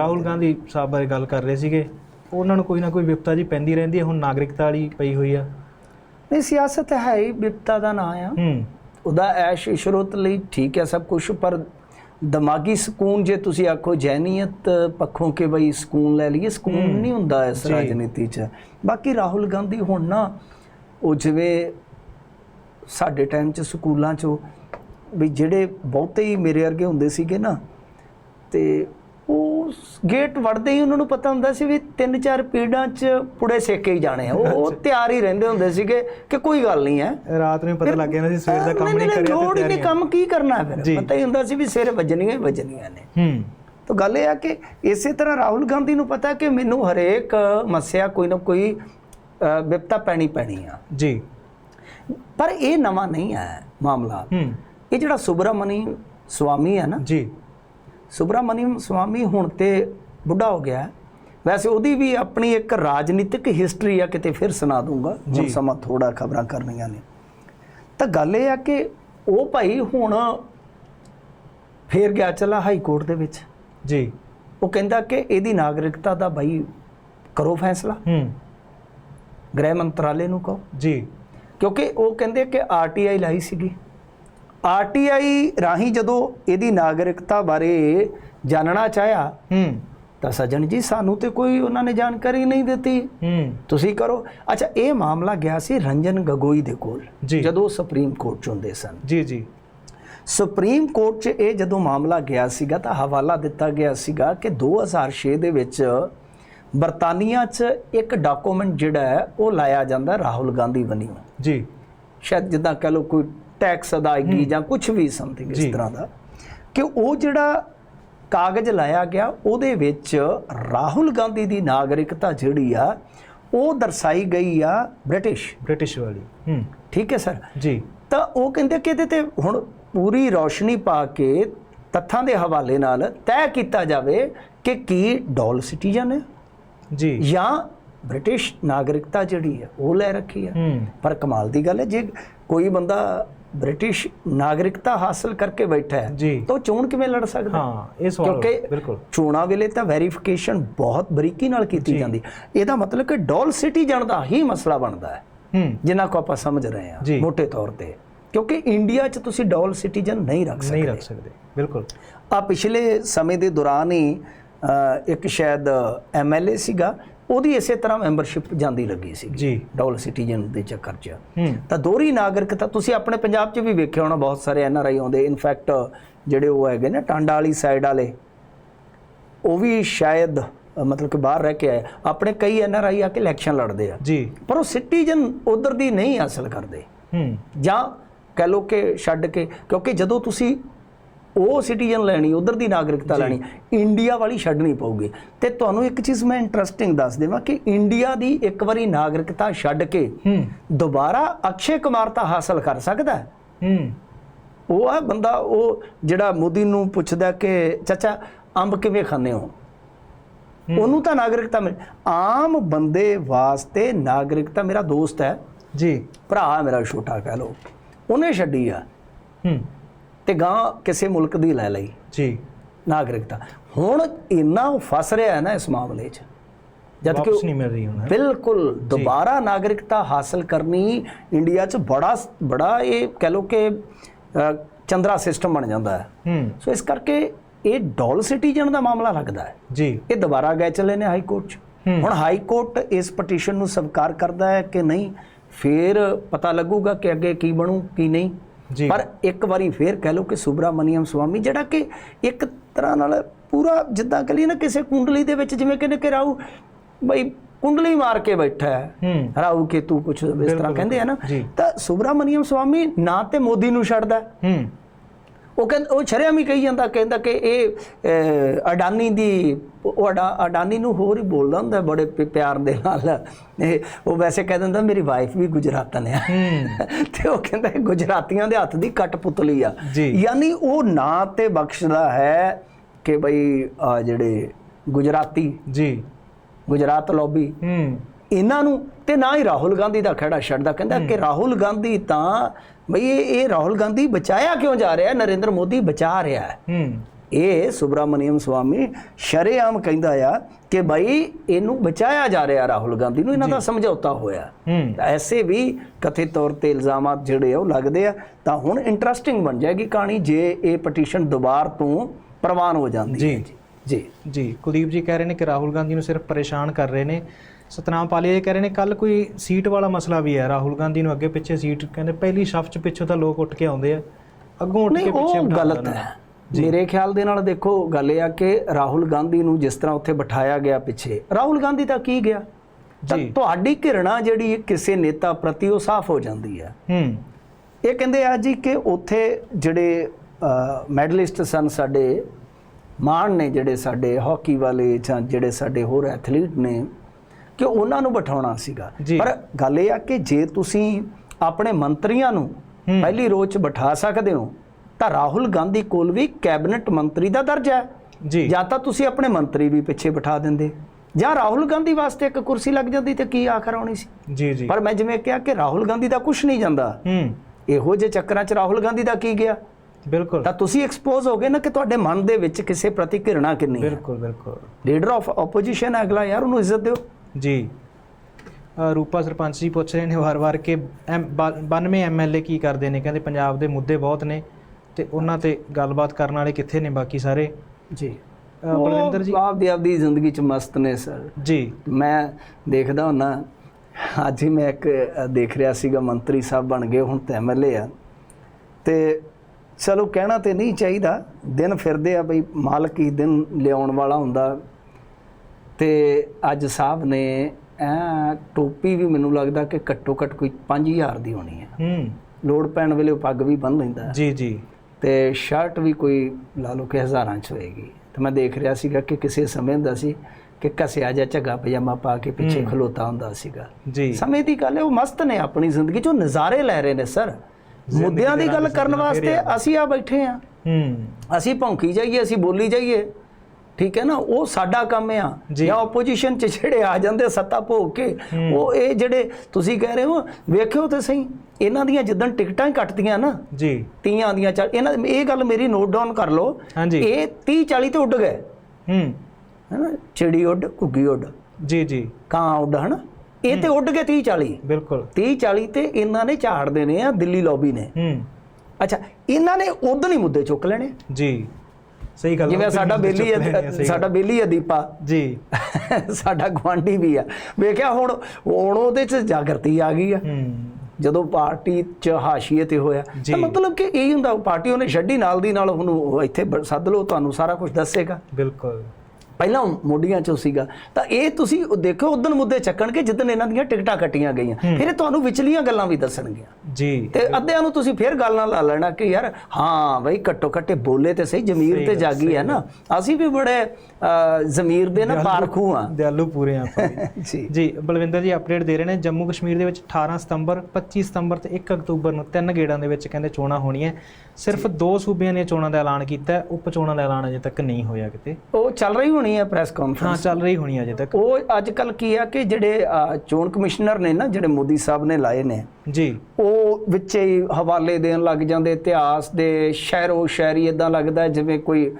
ਰਾਹੁਲ ਗਾਂਧੀ ਸਾਹਿਬ ਬਾਰੇ ਗੱਲ ਕਰ ਰਹੇ ਸੀਗੇ। ਉਹਨਾਂ ਨੂੰ ਕੋਈ ਨਾ ਕੋਈ ਵਿਪਤਾ ਜੀ ਪੈਂਦੀ ਰਹਿੰਦੀ ਹੈ। ਹੁਣ ਨਾਗਰਿਕਤਾ ਵਾਲੀ ਪਈ ਹੋਈ ਆ। ਨਹੀਂ ਸਿਆਸਤ ਹੈ ਹੀ ਬਿਪਤਾ ਦਾ ਨਾਂ ਆ। ਹੂੰ। ਉਹਦਾ ਐਸ਼ ਇਸ਼ਰਤ ਲਈ ਠੀਕ ਹੈ ਸਭ ਕੁਝ ਪਰ ਦਿਮਾਗੀ ਸਕੂਨ ਜੇ ਤੁਸੀਂ ਆਖੋ ਜੈਨੀਅਤ ਪੱਖੋਂ ਕਿ ਬਈ ਸਕੂਨ ਲੈ ਲਈਏ ਸਕੂਨ ਨਹੀਂ ਹੁੰਦਾ ਇਸ। ਰਾਜਨੀਤੀ 'ਚ। ਬਾਕੀ ਰਾਹੁਲ ਗਾਂਧੀ ਹੁਣ ਨਾ ਉਹ ਜਿਵੇਂ ਸਾਡੇ ਟਾਈਮ 'ਚ ਸਕੂਲਾਂ 'ਚ ਵੀ ਜਿਹੜੇ ਬਹੁਤੇ ਹੀ ਮੇਰੇ ਵਰਗੇ ਹੁੰਦੇ ਸੀਗੇ ਨਾ ਤੇ ਉਹ ਗੇਟ ਵੜਦੇ ਹੀ ਉਹਨਾਂ ਨੂੰ ਪਤਾ ਹੁੰਦਾ ਸੀ ਵੀ ਤਿੰਨ ਚਾਰ ਪੀੜਾਂ 'ਚ ਪੁੜੇ ਸੇਕੇ ਹੀ ਜਾਣੇ ਆ। ਉਹ ਤਿਆਰ ਹੀ ਰਹਿੰਦੇ ਹੁੰਦੇ ਸੀਗੇ ਕਿ ਕੋਈ ਗੱਲ ਨਹੀਂ ਹੈ। ਰਾਤ ਨੂੰ ਪਤਾ ਲੱਗ ਗਿਆ ਸੀ ਸਵੇਰ ਦਾ ਕੰਮ ਨਹੀਂ ਕਰਿਆ ਲੋੜ ਹੀ ਨਹੀਂ ਕੰਮ ਕੀ ਕਰਨਾ। ਫਿਰ? ਪਤਾ ਹੀ ਹੁੰਦਾ ਸੀ ਵੀ ਸਿਰ ਵੱਜਣੀਆਂ ਹੀ ਵੱਜਣੀਆਂ ਨੇ। ਹੂੰ। ਤਾਂ ਗੱਲ ਇਹ ਆ ਕਿ ਇਸੇ ਤਰ੍ਹਾਂ ਰਾਹੁਲ ਗਾਂਧੀ ਨੂੰ ਪਤਾ ਕਿ ਮੈਨੂੰ ਹਰੇਕ ਮਸਿਆ ਕੋਈ ਨਾ ਕੋਈ ਵਿਪਤਾ ਪੈਣੀ ਪੈਣੀ ਆ। ਜੀ। ਪਰ ਇਹ ਨਵਾਂ ਨਹੀਂ ਹੈ ਮਾਮਲਾ। ਹੂੰ। ਇਹ ਜਿਹੜਾ ਸੁਬਰਾਮਨੀ ਸਵਾਮੀ ਹੈ ਨਾ ਜੀ। ਸੁਬਰਾਮਨੀਅਮ ਸਵਾਮੀ ਹੁਣ ਤੇ ਬੁੱਢਾ ਹੋ ਗਿਆ। ਵੈਸੇ ਉਹਦੀ ਵੀ ਆਪਣੀ ਇੱਕ ਰਾਜਨੀਤਿਕ ਹਿਸਟਰੀ ਆ ਕਿਤੇ ਫਿਰ ਸੁਣਾ ਦੂੰਗਾ ਹੁਣ ਜੀ। ਸਮਾਂ ਥੋੜਾ ਖਬਰਾਂ ਕਰਨੀਆਂ ਨੇ। ਤਾਂ ਗੱਲ ਇਹ ਆ ਕਿ ਉਹ ਭਾਈ ਹੁਣ ਫੇਰ ਗਿਆ ਚਲਾ ਹਾਈ ਕੋਰਟ ਦੇ ਵਿੱਚ। ਜੀ। ਉਹ ਕਹਿੰਦਾ ਕਿ ਇਹਦੀ ਨਾਗਰਿਕਤਾ ਦਾ ਭਾਈ ਕਰੋ ਫੈਸਲਾ। ਹੂੰ। ਗ੍ਰਹਿ ਮੰਤਰਾਲੇ ਨੂੰ ਕਹੋ। ਜੀ। ਕਿਉਂਕਿ ਉਹ ਕਹਿੰਦੇ ਕਿ ਆਰਟੀਆਈ ਲਾਈ ਸੀਗੀ। ਆਰਟੀਆਈ ਰਾਹੀਂ ਜਦੋਂ ਇਹਦੀ ਨਾਗਰਿਕਤਾ ਬਾਰੇ ਜਾਣਨਾ ਚਾਹਿਆ ਹੂੰ। ਤਾਂ ਸੱਜਣ ਜੀ ਸਾਨੂੰ ਤੇ ਕੋਈ ਉਹਨਾਂ ਨੇ ਜਾਣਕਾਰੀ ਨਹੀਂ ਦਿੱਤੀ। ਹੂੰ। ਤੁਸੀਂ ਕਰੋ। ਅੱਛਾ ਇਹ ਮਾਮਲਾ ਗਿਆ ਸੀ ਰੰਜਨ ਗਗੋਈ ਦੇ ਕੋਲ। ਜਦੋਂ ਸੁਪਰੀਮ ਕੋਰਟ ਚ ਹੁੰਦੇ ਸਨ। ਜੀ ਜੀ। ਸੁਪਰੀਮ ਕੋਰਟ 'ਚ ਇਹ ਜਦੋਂ ਮਾਮਲਾ ਗਿਆ ਸੀਗਾ ਤਾਂ ਹਵਾਲਾ ਦਿੱਤਾ ਗਿਆ ਸੀਗਾ ਕਿ 2006 ਦੇ ਵਿੱਚ ਬਰਤਾਨੀਆ 'ਚ ਇੱਕ ਡਾਕੂਮੈਂਟ ਜਿਹੜਾ ਹੈ ਉਹ ਲਾਇਆ ਜਾਂਦਾ ਰਾਹੁਲ ਗਾਂਧੀ ਵੱਲੋਂ ਜੀ। ਸ਼ਾਇਦ ਜਿੱਦਾਂ ਕਹ ਲਓ ਕੋਈ ਟੈਕਸ ਅਦਾਇਗੀ ਜਾਂ ਕੁਝ ਵੀ ਸਮਥਿੰਗ। ਇਸ ਤਰ੍ਹਾਂ ਦਾ ਕਿ ਉਹ ਜਿਹੜਾ ਕਾਗਜ਼ ਲਾਇਆ ਗਿਆ ਉਹਦੇ ਵਿੱਚ ਰਾਹੁਲ ਗਾਂਧੀ ਦੀ ਨਾਗਰਿਕਤਾ ਜਿਹੜੀ ਆ ਉਹ ਦਰਸਾਈ ਗਈ ਆ ਬ੍ਰਿਟਿਸ਼। ਬ੍ਰਿਟਿਸ਼ ਵਾਲੀ ਹੂੰ। ਠੀਕ ਹੈ ਸਰ? ਜੀ। ਤਾਂ ਉਹ ਕਹਿੰਦੇ ਕਿ ਇਹਦੇ ਤੇ ਹੁਣ ਪੂਰੀ ਰੌਸ਼ਨੀ ਪਾ ਕੇ ਤੱਥਾਂ ਦੇ ਹਵਾਲੇ ਨਾਲ ਤੈਅ ਕੀਤਾ ਜਾਵੇ ਕਿ ਕੀ ਡੋਲ ਸਿਟੀਜ਼ਨ ਹੈ। ਜੀ। ਜਾਂ ਬ੍ਰਿਟਿਸ਼ ਨਾਗਰਿਕਤਾ ਜਿਹੜੀ ਹੈ ਉਹ ਲੈ ਰੱਖੀ ਹੂੰ। ਪਰ ਕਮਾਲ ਦੀ ਗੱਲ ਹੈ ਜੇ ਕੋਈ ਬੰਦਾ ਬ੍ਰਿਟਿਸ਼ ਨਾਗਰਿਕਤਾ ਹਾਸਲ ਕਰਕੇ ਬੈਠਾ ਹੈ। ਤਾਂ ਚੋਣ ਕਿਵੇਂ ਲੜ ਸਕਦਾ ਹੈ? ਇਹ ਸਵਾਲ ਕਿਉਂਕਿ ਬਿਲਕੁਲ ਚੋਣਾਂ ਵੇਲੇ ਤਾਂ ਵੈਰੀਫਿਕੇਸ਼ਨ ਬਹੁਤ ਬਰੀਕੀ ਨਾਲ ਕੀਤੀ। ਜਾਂਦੀ ਇਹਦਾ ਮਤਲਬ ਕਿ ਡੋਲ ਸਿਟੀਜ਼ਨ ਦਾ ਹੀ ਮਸਲਾ ਬਣਦਾ ਹੈ ਹੂੰ ਜਿੰਨਾ ਕੋ ਆਪਾਂ ਸਮਝ ਰਹੇ ਹਾਂ। ਮੋٹے ਤੌਰ ਤੇ ਕਿਉਂਕਿ ਇੰਡੀਆ 'ਚ ਤੁਸੀਂ ਡੋਲ ਸਿਟੀਜ਼ਨ ਨਹੀਂ ਰੱਖ ਨਹੀਂ ਸਕਦੇ ਰੱਖ ਸਕਦੇ ਬਿਲਕੁਲ ਆ ਪਿਛਲੇ ਸਮੇਂ ਦੇ ਦੌਰਾਨ ਹੀ ਇੱਕ ਸ਼ਾਇਦ ਐਮਐਲਏ ਸੀਗਾ ਉਹਦੀ ਇਸੇ ਤਰ੍ਹਾਂ ਮੈਂਬਰਸ਼ਿਪ ਜਾਂਦੀ ਲੱਗੀ ਸੀ ਜੀ। ਡੋਲ ਸਿਟੀਜ਼ਨ ਦੇ ਚੱਕਰ 'ਚ। ਤਾਂ ਦੋਹਰੀ ਨਾਗਰਿਕਤਾ ਤੁਸੀਂ ਆਪਣੇ ਪੰਜਾਬ 'ਚ ਵੀ ਵੇਖਿਆ ਹੋਣਾ ਬਹੁਤ ਸਾਰੇ ਐਨਆਰਆਈ ਆਉਂਦੇ। ਇਨਫੈਕਟ ਜਿਹੜੇ ਉਹ ਹੈਗੇ ਨੇ ਟਾਂਡਾ ਵਾਲੀ ਸਾਈਡ ਵਾਲੇ ਉਹ ਵੀ ਸ਼ਾਇਦ ਮਤਲਬ ਕਿ ਬਾਹਰ ਰਹਿ ਕੇ ਆਏ। ਆਪਣੇ ਕਈ ਐਨਆਰਆਈ ਆ ਕੇ ਇਲੈਕਸ਼ਨ ਲੜਦੇ ਆ। ਜੀ। ਪਰ ਉਹ ਸਿਟੀਜ਼ਨ ਉਧਰ ਦੀ ਨਹੀਂ ਹਾਸਲ ਕਰਦੇ। ਹੂੰ। ਜਾਂ ਕਹਿ ਲੋ ਕਿ ਛੱਡ ਕੇ ਕਿਉਂਕਿ ਜਦੋਂ ਤੁਸੀਂ ਉਹ ਸਿਟੀਜ਼ਨ ਲੈਣੀ ਉਧਰ ਦੀ ਨਾਗਰਿਕਤਾ। ਲੈਣੀ ਇੰਡੀਆ ਵਾਲੀ ਛੱਡਣੀ ਪਊਗੀ। ਤੇ ਤੁਹਾਨੂੰ ਇੱਕ ਚੀਜ਼ ਮੈਂ ਇੰਟਰਸਟਿੰਗ ਦੱਸ ਦੇਵਾਂ ਕਿ ਇੰਡੀਆ ਦੀ ਇੱਕ ਵਾਰੀ ਨਾਗਰਿਕਤਾ ਛੱਡ ਕੇ ਹੂੰ। ਦੁਬਾਰਾ ਅਕਸ਼ੇ ਕੁਮਾਰ ਤਾਂ ਹਾਸਲ ਕਰ ਸਕਦਾ ਹੈ। ਉਹ ਆ ਬੰਦਾ ਉਹ ਜਿਹੜਾ ਮੋਦੀ ਨੂੰ ਪੁੱਛਦਾ ਕਿ ਚਾਚਾ ਅੰਬ ਕਿਵੇਂ ਖਾਂਦੇ ਹੋ? ਉਹਨੂੰ ਤਾਂ ਨਾਗਰਿਕਤਾ ਮਿਲ ਆਮ ਬੰਦੇ ਵਾਸਤੇ ਨਾਗਰਿਕਤਾ ਮੇਰਾ ਦੋਸਤ ਹੈ। ਜੀ। ਭਰਾ ਮੇਰਾ ਛੋਟਾ ਕਹਿ ਲੋ ਉਹਨੇ ਛੱਡੀ ਆ। ਹੂੰ। ਤੇ ਗਾਂ ਕਿਸੇ ਮੁਲਕ ਦੀ ਲੈ ਲਈ। ਜੀ। ਨਾਗਰਿਕਤਾ। ਹੁਣ ਇੰਨਾ ਫਸ ਰਿਹਾ ਹੈ ਨਾ ਇਸ ਮਾਮਲੇ 'ਚ ਜਦ ਕਿ ਨਹੀਂ ਮਿਲ ਰਹੀ ਹੁਣ। ਬਿਲਕੁਲ ਦੁਬਾਰਾ ਨਾਗਰਿਕਤਾ ਹਾਸਲ ਕਰਨੀ ਇੰਡੀਆ 'ਚ ਬੜਾ ਬੜਾ ਇਹ ਕਹਿ ਲੋ ਕਿ ਚੰਦਰਾ ਸਿਸਟਮ ਬਣ ਜਾਂਦਾ ਹੈ। ਹੂੰ। ਸੋ ਇਸ ਕਰਕੇ ਇਹ ਡੋਲ ਸਿਟੀਜ਼ਨ ਦਾ ਮਾਮਲਾ ਲੱਗਦਾ ਹੈ। ਜੀ। ਇਹ ਦੁਬਾਰਾ ਗਏ ਚੱਲੇ ਨੇ ਹਾਈ ਕੋਰਟ 'ਚ। ਹੁਣ ਹਾਈ ਕੋਰਟ ਇਸ ਪਟੀਸ਼ਨ ਨੂੰ ਸਵੀਕਾਰ ਕਰਦਾ ਹੈ ਕਿ ਨਹੀਂ? ਫਿਰ ਪਤਾ ਲੱਗੂਗਾ ਕਿ ਅੱਗੇ ਕੀ ਬਣੂ ਕੀ ਨਹੀਂ। ਪਰ ਇੱਕ ਵਾਰੀ ਫੇਰ ਕਹਿ ਲਓ ਕਿ ਸੁਬਰਾਮਨੀਅਮ ਸਵਾਮੀ ਜਿਹੜਾ ਕਿ ਇੱਕ ਤਰ੍ਹਾਂ ਨਾਲ ਪੂਰਾ ਜਿੱਦਾਂ ਕਹ ਲਈਏ ਨਾ ਕਿਸੇ ਕੁੰਡਲੀ ਦੇ ਵਿੱਚ ਜਿਵੇਂ ਕਹਿੰਦੇ ਕਿ ਰਾਹੂ ਬਈ ਕੁੰਡਲੀ ਮਾਰ ਕੇ ਬੈਠਾ ਹੈ। ਰਾਹੂ ਕੇ ਤੂੰ ਕੁਝ ਇਸ ਤਰ੍ਹਾਂ ਕਹਿੰਦੇ ਆ ਨਾ। ਤਾਂ ਸੁਬਰਾਮਨੀਅਮ ਸਵਾਮੀ ਨਾ ਤੇ ਮੋਦੀ ਨੂੰ ਛੱਡਦਾ। ਹੂੰ। ਉਹ ਕਹਿੰਦਾ ਉਹ ਛਰਿਆ ਵੀ ਕਹੀ ਜਾਂਦਾ ਕਹਿੰਦਾ ਕਿ ਇਹ ਅਡਾਨੀ ਦੀ ਉਹ ਅਡਾ- ਅਡਾਨੀ ਨੂੰ ਹੋਰ ਹੀ ਬੋਲਦਾ ਹੁੰਦਾ ਬੜੇ ਪਿਆਰ ਦੇ ਨਾਲ। ਉਹ ਵੈਸੇ ਕਹਿ ਦਿੰਦਾ ਮੇਰੀ ਵਾਈਫ ਵੀ ਗੁਜਰਾਤਨ ਆ। ਹੂੰ। ਤੇ ਉਹ ਕਹਿੰਦਾ ਗੁਜਰਾਤੀਆਂ ਦੇ ਹੱਥ ਦੀ ਕਟਪੁਤਲੀ ਆ। ਯਾਨੀ ਉਹ ਨਾਂ ਤੇ ਬਖਸ਼ਦਾ ਹੈ ਕਿ ਬਈ ਆ ਜਿਹੜੇ ਗੁਜਰਾਤੀ ਜੀ। ਗੁਜਰਾਤ ਲੌਬੀ ਹੂੰ। ਇਹਨਾਂ ਨੂੰ ਤੇ ਨਾ ਹੀ ਰਾਹੁਲ ਗਾਂਧੀ ਦਾ ਖੜਾ ਛੱਡਦਾ ਕਹਿੰਦਾ ਕਿ ਰਾਹੁਲ ਗਾਂਧੀ ਤਾਂ ਬਈ ਇਹ ਇਹ ਰਾਹੁਲ ਗਾਂਧੀ ਬਚਾਇਆ ਕਿਉਂ ਜਾ ਰਿਹਾ? ਨਰਿੰਦਰ ਮੋਦੀ ਬਚਾ ਰਿਹਾ ਹੈ। ਹੂੰ। ਇਹ ਸੁਬਰਾਮਨੀਅਮ ਸਵਾਮੀ ਸ਼ਰੇਆਮ ਕਹਿੰਦਾ ਆ ਕਿ ਭਾਈ ਇਹਨੂੰ ਬਚਾਇਆ ਜਾ ਰਿਹਾ ਰਾਹੁਲ ਗਾਂਧੀ ਨੂੰ ਇਹਨਾਂ ਦਾ ਸਮਝੌਤਾ ਹੋਇਆ। ਐਸੇ ਵੀ ਕਥਿਤ ਤੌਰ ਤੇ ਇਲਜ਼ਾਮਾਤ ਜਿਹੜੇ ਆ ਉਹ ਲੱਗਦੇ ਆ। ਤਾਂ ਹੁਣ ਇੰਟਰਸਟਿੰਗ ਬਣ ਜਾਏਗੀ ਕਹਾਣੀ ਜੇ ਇਹ ਪਟੀਸ਼ਨ ਦੁਬਾਰ ਤੋਂ ਪ੍ਰਵਾਨ ਹੋ ਜਾਂਦੀ ਜੀ। ਹੈ ਜੀ। ਜੀ। ਕੁਲਦੀਪ ਜੀ ਕਹਿ ਰਹੇ ਨੇ ਕਿ ਰਾਹੁਲ ਗਾਂਧੀ ਨੂੰ ਸਿਰਫ ਪਰੇਸ਼ਾਨ ਕਰ ਰਹੇ ਨੇ। ਸਤਨਾਮ ਪਾਲੀਆ ਜੀ ਕਹਿ ਰਹੇ ਨੇ ਕੱਲ ਕੋਈ ਸੀਟ ਵਾਲਾ ਮਸਲਾ ਵੀ ਹੈ। ਰਾਹੁਲ ਗਾਂਧੀ ਨੂੰ ਅੱਗੇ ਪਿੱਛੇ ਸੀਟ ਕਹਿੰਦੇ ਪਹਿਲੀ ਸ਼ਫਟ ਪਿੱਛੋਂ ਤਾਂ ਲੋਕ ਉੱਠ ਕੇ ਆਉਂਦੇ ਆ। ਅੱਗੋਂ ਉੱਠ ਕੇ ਪਿੱਛੇ ਉਹ ਬਿਠਾ ਗਲਤ ਹੈ। ਮੇਰੇ ਖਿਆਲ ਦੇ ਨਾਲ ਦੇਖੋ ਗੱਲ ਇਹ ਆ ਕਿ ਰਾਹੁਲ ਗਾਂਧੀ ਨੂੰ ਜਿਸ ਤਰ੍ਹਾਂ ਉੱਥੇ ਬਿਠਾਇਆ ਗਿਆ ਪਿੱਛੇ ਰਾਹੁਲ ਗਾਂਧੀ ਤਾਂ ਕੀ ਗਿਆ। ਤੁਹਾਡੀ ਘਿਰਣਾ ਜਿਹੜੀ ਕਿਸੇ ਨੇਤਾ ਪ੍ਰਤੀ ਉਹ ਸਾਫ਼ ਹੋ ਜਾਂਦੀ ਹੈ। ਹੂੰ। ਇਹ ਕਹਿੰਦੇ ਆ ਜੀ ਕਿ ਉੱਥੇ ਜਿਹੜੇ ਮੈਡਲਿਸਟ ਸਨ ਸਾਡੇ ਮਾਣ ਨੇ ਜਿਹੜੇ ਸਾਡੇ ਹਾਕੀ ਵਾਲੇ ਜਾਂ ਜਿਹੜੇ ਸਾਡੇ ਹੋਰ ਐਥਲੀਟ ਨੇ ਕਿ ਉਹਨਾਂ ਨੂੰ ਬਿਠਾਉਣਾ ਸੀਗਾ। ਪਰ ਗੱਲ ਇਹ ਆ ਕਿ ਜੇ ਤੁਸੀਂ ਆਪਣੇ ਮੰਤਰੀਆਂ ਨੂੰ। ਪਹਿਲੀ ਰੋਅ 'ਚ ਬਿਠਾ ਸਕਦੇ ਹੋ ਤਾਂ ਰਾਹੁਲ ਗਾਂਧੀ ਕੋਲ ਵੀ ਕੈਬਨਿਟ ਮੰਤਰੀ ਦਾ ਦਰਜਾ ਹੈ। ਜੀ। ਜਾਂ ਤਾਂ ਤੁਸੀਂ ਆਪਣੇ ਮੰਤਰੀ ਵੀ ਪਿੱਛੇ ਬਿਠਾ ਦਿੰਦੇ। ਜਾਂ ਰਾਹੁਲ ਗਾਂਧੀ ਵਾਸਤੇ ਇੱਕ ਕੁਰਸੀ ਲੱਗ ਜਾਂਦੀ ਤੇ ਕੀ ਆਖਰ ਆਉਣੀ ਸੀ? ਜੀ ਜੀ। ਪਰ ਮੈਂ ਜਿਵੇਂ ਕਿਹਾ ਕਿ ਰਾਹੁਲ ਗਾਂਧੀ ਦਾ ਕੁਝ ਨਹੀਂ ਜਾਂਦਾ। ਹੂੰ। ਇਹੋ ਜਿਹੇ ਚੱਕਰਾਂ 'ਚ ਰਾਹੁਲ ਗਾਂਧੀ ਦਾ ਕੀ ਗਿਆ? ਬਿਲਕੁਲ। ਤਾਂ ਤੁਸੀਂ ਐਕਸਪੋਜ਼ ਹੋ ਗਏ ਨਾ ਕਿ ਤੁਹਾਡੇ ਮਨ ਦੇ ਵਿੱਚ ਕਿਸੇ ਪ੍ਰਤੀ ਘਿਰਣਾ ਕਿੰਨੀ ਹੈ। ਬਿਲਕੁਲ ਬਿਲਕੁਲ। ਲੀਡਰ ਆਫ ਆਪੋਜੀਸ਼ਨ ਅਗਲਾ ਯਾਰ ਉਹਨੂੰ ਇੱਜ਼ਤ ਦਿਓ। ਜੀ। ਰੂਪਾ ਸਰਪੰਚ ਜੀ ਪੁੱਛ ਰਹੇ ਨੇ ਵਾਰ-ਵਾਰ ਕਿ ਐਮ- ਬਾ- 92 ਐਮਐਲਏ ਕੀ ਕਰਦੇ ਨੇ? ਕਹਿੰਦੇ ਪੰਜਾਬ ਦੇ ਮੁੱਦੇ ਬਹੁਤ ਨੇ ਤੇ ਉਹਨਾਂ ਤੇ ਗੱਲਬਾਤ ਕਰਨ ਵਾਲੇ ਕਿੱਥੇ ਨੇ ਬਾਕੀ ਸਾਰੇ? ਜੀ। ਅ, ਬਲਵਿੰਦਰ ਜੀ। ਆਪਦੀ ਆਪਦੀ ਜ਼ਿੰਦਗੀ 'ਚ ਮਸਤ ਨੇ ਸਰ। ਜੀ। ਮੈਂ ਦੇਖਦਾ ਹੁੰਨਾ ਅੱਜ ਹੀ ਮੈਂ ਇੱਕ ਅ, ਦੇਖ ਰਿਹਾ ਸੀਗਾ ਮੰਤਰੀ ਸਾਹਿਬ ਬਣ ਗਏ ਹੁਣ ਤਾਂ ਐਮਐਲਏ ਆ। ਤੇ ਚਲੋ ਕਹਿਣਾ ਤੇ ਨਹੀਂ ਚਾਹੀਦਾ। ਦਿਨ ਫਿਰਦੇ ਆ ਬਈ ਮਾਲਕ ਹੀ ਦਿਨ ਲਿਆਉਣ ਵਾਲਾ ਹੁੰਦਾ। ਤੇ ਅੱਜ ਸਾਹਿਬ ਨੇ ਐ ਟੋਪੀ ਵੀ ਮੈਨੂੰ ਲੱਗਦਾ ਕਿ ਘੱਟੋ ਘੱਟ ਕੋਈ 5000 ਦੀ ਹੋਣੀ ਹੈ। ਹੂੰ। ਲੋੜ ਪੈਣ ਵੇਲੇ ਪੱਗ ਵੀ ਬੰਨ ਲੈਂਦਾ ਹੈ। ਜੀ ਜੀ। ਤੇ ਸ਼ਰਟ ਵੀ ਕੋਈ ਲਾ ਲਓ ਕਿ ਹਜ਼ਾਰਾਂ ਚ ਹੋਏਗੀ। ਤੇ ਮੈਂ ਦੇਖ ਰਿਹਾ ਸੀਗਾ ਕਿ ਕਿਸੇ ਸਮੇਂ ਹੁੰਦਾ ਸੀ ਕਿ ਕਸਿਆ ਜਿਹਾ ਝੱਗਾ ਪਜਾਮਾ ਪਾ ਕੇ ਪਿੱਛੇ ਖਲੋਤਾ ਹੁੰਦਾ ਸੀਗਾ। ਜੀ। ਸਮੇਂ ਦੀ ਗੱਲ ਹੈ ਉਹ ਮਸਤ ਨੇ ਆਪਣੀ ਜ਼ਿੰਦਗੀ ਚੋਂ ਨਜ਼ਾਰੇ ਲੈ ਰਹੇ ਨੇ ਸਰ। ਮੁੱਦਿਆਂ ਦੀ ਗੱਲ ਕਰਨ ਵਾਸਤੇ ਅਸੀਂ ਆ ਬੈਠੇ ਆ। ਹੂੰ। ਅਸੀਂ ਭੌਂਕੀ ਜਾਈਏ ਅਸੀਂ ਬੋਲੀ ਜਾਈਏ। ਠੀਕ ਹੈ ਨਾ ਉਹ ਸਾਡਾ ਕੰਮ ਆ। ਜੀ। ਆਪੋਜੀਸ਼ਨ ਚ ਜਿਹੜੇ ਆ ਜਾਂਦੇ ਸੱਤਾ ਭੋਗ ਕੇ ਉਹ ਇਹ ਜਿਹੜੇ ਤੁਸੀਂ ਕਹਿ ਰਹੇ ਹੋ ਵੇਖਿਓ ਤੇ ਸਹੀ ਇਹਨਾਂ ਦੀਆਂ ਜਿੱਦਣ ਟਿਕਟਾਂ ਹੀ ਕੱਟਦੀਆਂ ਨਾ ਜੀ। ਤੀਆਂ ਦੀਆਂ ਚੱਲ ਇਹਨਾਂ ਇਹ ਗੱਲ ਮੇਰੀ ਨੋਟ ਡਾਊਨ ਕਰ ਲਓ। ਹਾਂਜੀ। ਇਹ 30 40 ਤੇ ਉੱਡ ਗਏ। ਹੂੰ। ਹੈਨਾ ਚਿੜੀ ਉੱਡ ਘੁੱਗੀ ਉੱਡ। ਜੀ ਜੀ। ਕਾਂ ਉੱਡ ਹਨਾ ਇਹ ਤੇ ਉੱਡ ਗਏ 30 40 ਬਿਲਕੁਲ। 30 40 ਤੇ ਇਹਨਾਂ ਨੇ ਝਾੜ ਦੇਣੇ ਆ ਦਿੱਲੀ ਲੌਬੀ ਨੇ। ਹੂੰ। ਅੱਛਾ ਇਹਨਾਂ ਨੇ ਉਦੋਂ ਹੀ ਮੁੱਦੇ ਚੁੱਕ ਲੈਣੇ। ਜੀ। ਸਹੀ ਗੱਲ ਜਿਵੇਂ ਸਾਡਾ ਬੇਲੀ ਹੈ ਸਾਡਾ ਬੇਲੀ ਹੈ ਦੀਪਾ ਜੀ। ਸਾਡਾ ਗਵਾਂਢੀ ਵੀ ਆ। ਵੇਖਿਆ ਹੁਣ ਹੁਣ ਉਹਦੇ ਚ ਜਾਗਰਤੀ ਆ ਗਈ ਆ। ਜਦੋਂ ਪਾਰਟੀ ਚ ਹਾਸ਼ੀਏ ਤੇ ਹੋਇਆ। ਤਾਂ ਮਤਲਬ ਕਿ ਇਹ ਹੁੰਦਾ ਪਾਰਟੀ ਉਹਨੇ ਛੱਡੀ ਨਾਲ ਦੀ ਨਾਲ ਉਹਨੂੰ ਇੱਥੇ ਸੱਦ ਲਓ ਤੁਹਾਨੂੰ ਸਾਰਾ ਕੁਝ ਦੱਸੇਗਾ। ਬਿਲਕੁਲ। ਪਹਿਲਾਂ ਮੋਢੀਆਂ 'ਚ ਸੀਗਾ। ਤਾਂ ਇਹ ਤੁਸੀਂ ਦੇਖੋ ਉਦੋਂ ਮੁੱਦੇ ਚੱਕਣਗੇ ਜਿੱਦਣ ਇਹਨਾਂ ਦੀਆਂ ਟਿਕਟਾਂ ਕੱਟੀਆਂ ਗਈਆਂ। ਫਿਰ ਇਹ ਤੁਹਾਨੂੰ ਵਿਚਲੀਆਂ ਗੱਲਾਂ ਵੀ ਦੱਸਣਗੀਆਂ। ਜੀ। ਤੇ ਅੱਧਿਆਂ ਨੂੰ ਤੁਸੀਂ ਫਿਰ ਗੱਲ ਨਾਲ ਲਾ ਲੈਣਾ ਕਿ ਯਾਰ ਹਾਂ ਬਈ ਘੱਟੋ ਘੱਟੇ ਬੋਲੇ ਤੇ ਸਹੀ ਜ਼ਮੀਰ ਤੇ ਜਾਗੀ ਹੈ ਨਾ। ਅਸੀਂ ਵੀ ਬੜੇ ਜ਼ਮੀਰ ਦੇ ਨਾ ਪਾਰਖੂ ਆ ਦਿਆਲੂ ਪੂਰੇ ਆ। ਜੀ। ਜੀ ਬਲਵਿੰਦਰ ਜੀ ਅਪਡੇਟ ਦੇ ਰਹੇ ਨੇ। ਜੰਮੂ ਕਸ਼ਮੀਰ ਦੇ ਵਿੱਚ 18 ਸਤੰਬਰ 25 ਸਤੰਬਰ ਤੇ 1 ਅਕਤੂਬਰ ਨੂੰ ਤਿੰਨ ਗੇੜਾਂ ਦੇ ਵਿੱਚ ਕਹਿੰਦੇ ਚੋਣਾਂ ਹੋਣੀਆਂ। ਸਿਰਫ ਦੋ ਸੂਬਿਆਂ ਦੀਆਂ ਚੋਣਾਂ ਦਾ ਐਲਾਨ ਕੀਤਾ। ਉਪ ਚੋਣਾਂ ਦਾ ਐਲਾਨ ਅਜੇ ਤੱਕ ਨਹੀਂ ਹੋਇਆ ਕਿਤੇ। ਉਹ ਚੱਲ ਰਹੀ ਹੋਣੀ ਹੈ ਪ੍ਰੈਸ ਹਾਂ ਕਾਨਫਰੰਸ ਚੱਲ ਰਹੀ ਹੋਣੀ ਅਜੇ ਤੱਕ। ਉਹ ਅੱਜ ਕੱਲ ਕੀ ਆ ਕਿ ਜਿਹੜੇ ਅ, ਚੋਣ ਕਮਿਸ਼ਨਰ ਨੇ ਨਾ ਜਿਹੜੇ ਮੋਦੀ ਸਾਹਿਬ ਨੇ ਲਾਏ ਨੇ ਜੀ। ਉਹ ਵਿੱਚੇ ਹੀ ਹਵਾਲੇ ਦੇਣ ਲੱਗ ਜਾਂਦੇ ਇਤਿਹਾਸ ਦੇ ਸ਼ਹਿਰੋ ਸ਼ਾਇਰੀ ਇਦਾਂ ਲੱਗਦਾ ਹੈ ਜਿਵੇਂ ਕੋਈ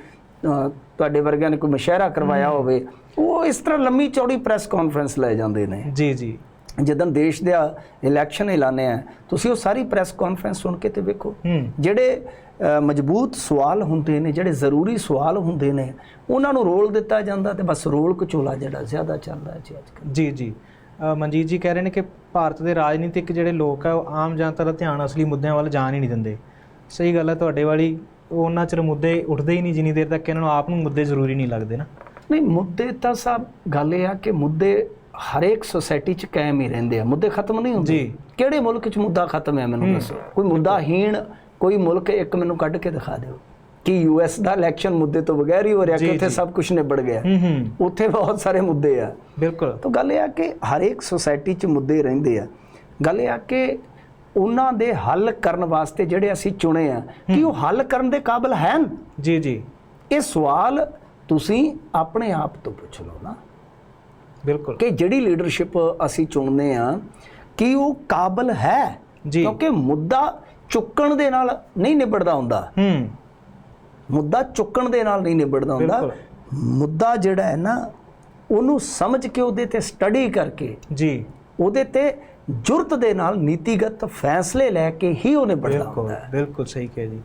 ਤੁਹਾਡੇ ਵਰਗਿਆਂ ਨੇ ਕੋਈ ਮੁਸ਼ਾਇਰਾ ਕਰਵਾਇਆ ਹੋਵੇ। ਉਹ ਇਸ ਤਰ੍ਹਾਂ ਲੰਮੀ ਚੌੜੀ ਪ੍ਰੈਸ ਕਾਨਫਰੰਸ ਲੈ ਜਾਂਦੇ ਨੇ। ਜੀ ਜੀ। ਜਦੋਂ ਦੇਸ਼ ਦੇ ਇਲੈਕਸ਼ਨ ਐਲਾਨੇ ਆ ਤੁਸੀਂ ਉਹ ਸਾਰੀ ਪ੍ਰੈਸ ਕਾਨਫਰੰਸ ਸੁਣ ਕੇ ਤੇ ਵੇਖੋ। ਜਿਹੜੇ ਮਜ਼ਬੂਤ ਸਵਾਲ ਹੁੰਦੇ ਨੇ ਜਿਹੜੇ ਜ਼ਰੂਰੀ ਸਵਾਲ ਹੁੰਦੇ ਨੇ ਉਹਨਾਂ ਨੂੰ ਰੋਲ ਦਿੱਤਾ ਜਾਂਦਾ ਤੇ ਬਸ ਰੋਲ ਕਚੋਲਾ ਜਿਹੜਾ ਜ਼ਿਆਦਾ ਚੱਲਦਾ ਹੈ ਜੀ ਅੱਜ ਕੱਲ੍ਹ ਜੀ। ਜੀ ਮਨਜੀਤ ਜੀ ਕਹਿ ਰਹੇ ਨੇ ਕਿ ਭਾਰਤ ਦੇ ਰਾਜਨੀਤਿਕ ਜਿਹੜੇ ਲੋਕ ਆ ਉਹ ਆਮ ਜਨਤਾ ਦਾ ਧਿਆਨ ਅਸਲੀ ਮੁੱਦਿਆਂ ਵੱਲ ਜਾਣ ਹੀ ਨਹੀਂ ਦਿੰਦੇ। ਸਹੀ ਗੱਲ ਹੈ ਤੁਹਾਡੇ ਵਾਲੀ ਉਹ ਉਹਨਾਂ ਚਿਰ ਮੁੱਦੇ ਉੱਠਦੇ ਹੀ ਨਹੀਂ ਜਿੰਨੀ ਦੇਰ ਤੱਕ ਇਹਨਾਂ ਨੂੰ ਆਪ ਨੂੰ ਮੁੱਦੇ ਜ਼ਰੂਰੀ ਨਹੀਂ ਲੱਗਦੇ ਨਾ। ਨਹੀਂ ਮੁੱਦੇ ਤਾਂ ਸਾਹਿਬ ਗੱਲ ਇਹ ਆ ਕਿ ਮੁੱਦੇ ਹਰੇਕ ਸੋਸਾਇਟੀ 'ਚ ਕਾਇਮ ਹੀ ਰਹਿੰਦੇ ਆ। ਮੁੱਦੇ ਖਤਮ ਨਹੀਂ ਹੁੰਦੇ। ਜੀ। ਕਿਹੜੇ ਮੁਲਕ 'ਚ ਮੁੱਦਾ ਖਤਮ ਹੈ ਮੈਨੂੰ ਦੱਸੋ? ਕੋਈ ਮੁੱਦਾਹੀਣ ਕੋਈ ਮੁਲਕ ਇੱਕ ਮੈਨੂੰ ਕੱਢ ਕੇ ਦਿਖਾ ਦਿਓ। ਕਿ ਯੂਐਸ ਦਾ ਇਲੈਕਸ਼ਨ ਮੁੱਦੇ ਤੋਂ ਬਗੈਰ ਹੀ ਹੋ ਰਿਹਾ ਕਿ ਉੱਥੇ। ਸਭ ਕੁਝ ਨਿਬੜ ਗਿਆ। ਉੱਥੇ ਬਹੁਤ ਸਾਰੇ ਮੁੱਦੇ ਆ। ਬਿਲਕੁਲ। ਤਾਂ ਗੱਲ ਇਹ ਆ ਕਿ ਹਰੇਕ ਸੋਸਾਇਟੀ 'ਚ ਮੁੱਦੇ ਰਹਿੰਦੇ ਆ। ਗੱਲ ਇਹ ਆ ਕਿ ਉਹਨਾਂ ਦੇ ਹੱਲ ਕਰਨ ਵਾਸਤੇ ਜਿਹੜੇ ਅਸੀਂ ਚੁਣੇ ਆ ਕਿ ਉਹ ਹੱਲ ਕਰਨ ਦੇ ਕਾਬਿਲ ਹਨ? ਜੀ ਜੀ। ਇਹ ਸਵਾਲ ਤੁਸੀਂ ਆਪਣੇ ਆਪ ਤੋਂ ਪੁੱਛ ਲਓ ਨਾ। ਬਿਲਕੁਲ। ਕਿ ਜਿਹੜੀ ਲੀਡਰਸ਼ਿਪ ਅਸੀਂ ਚੁਣਦੇ ਆ ਕਿ ਉਹ ਕਾਬਿਲ ਹੈ। ਕਿਉਂਕਿ ਮੁੱਦਾ ਚੁੱਕਣ ਦੇ ਨਾਲ ਨਹੀਂ ਨਿਬੜਦਾ ਹੁੰਦਾ। ਹੂੰ। ਮੁੱਦਾ ਚੁੱਕਣ ਦੇ ਨਾਲ ਨਹੀਂ ਨਿਬੜਦਾ ਹੁੰਦਾ। ਮੁੱਦਾ ਜਿਹੜਾ ਹੈ ਨਾ ਉਹਨੂੰ ਸਮਝ ਕੇ ਉਹਦੇ ਤੇ ਸਟੱਡੀ ਕਰਕੇ ਜੀ। ਉਹਦੇ ਤੇ ਜੁਰਤ ਦੇ ਨਾਲ ਨੀਤੀਗਤ ਫੈਸਲੇ ਲੈ ਕੇ ਹੀ ਉਹਨੇ ਬੜਨਾ ਬਿਲਕੁਲ ਹੁੰਦਾ ਹੈ। ਬਿਲਕੁਲ ਸਹੀ ਕਿਹਾ ਜੀ।